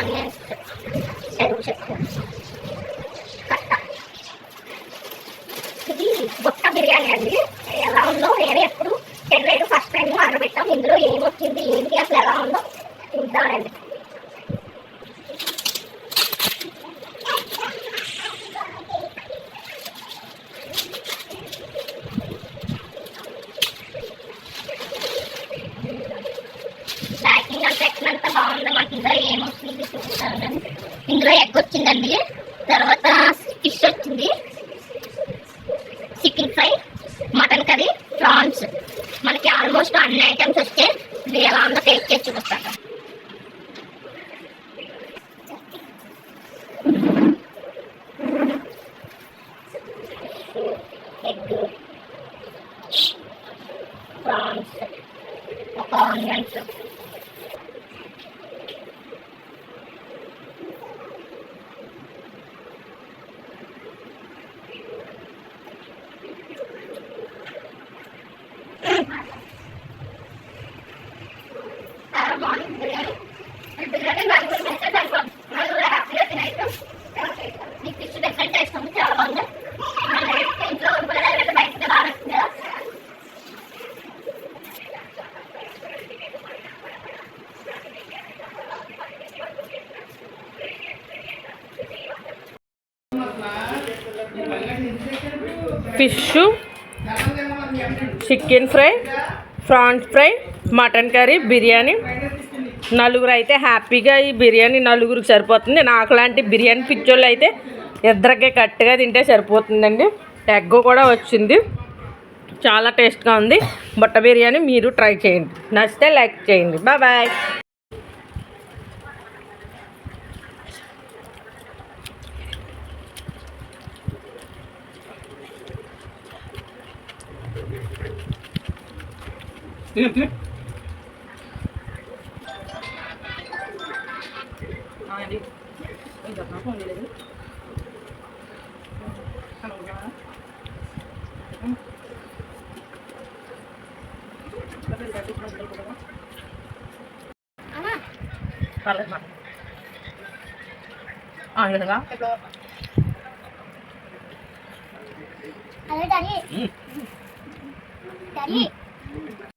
audience बघता बिर्याणी आणली ఇందులో ఎగ్ వచ్చిందండి. తర్వాత ఫిష్ వచ్చింది. Chicken fry mutton curry prawns మనకి ఆల్మోస్ట్ అన్ని ఐటమ్స్ వస్తే ఎలా ఉందో టేస్ట్ చేసి చూపిస్తాను. ఎగ్ ప్రాన్స్ ఒక ఆనియన్స్ చాలా బాగుంది బిర్యానీ బిర్యానీ నలుగురు తింటే సరిపోదు నలుగురు హ్యాపీగా తినేస్తాం ఈ ఫిష్ డిఫరెంట్ టేస్ట్ ఉంది చాలా బాగుంది మన ఇంట్లో బిర్యానీ బయట బాగా నచ్చింది కదా fish chicken fry prawns fry mutton curry biryani. నలుగురు అయితే హ్యాపీగా ఈ బిర్యానీ నలుగురికి సరిపోతుంది. నాకు లాంటి బిర్యానీ పిచ్చోళ్ళు అయితే ఇద్దరికే కట్టుగా తింటే సరిపోతుందండి. ఎగ్ కూడా వచ్చింది. చాలా టేస్ట్గా ఉంది. బుట్ట బిర్యానీ మీరు ట్రై చేయండి. నచ్చితే లైక్ చేయండి. Bye. Tirim, tirim. Palet mak. Ah, ini tengah. Ada tadi. Hmm. 满意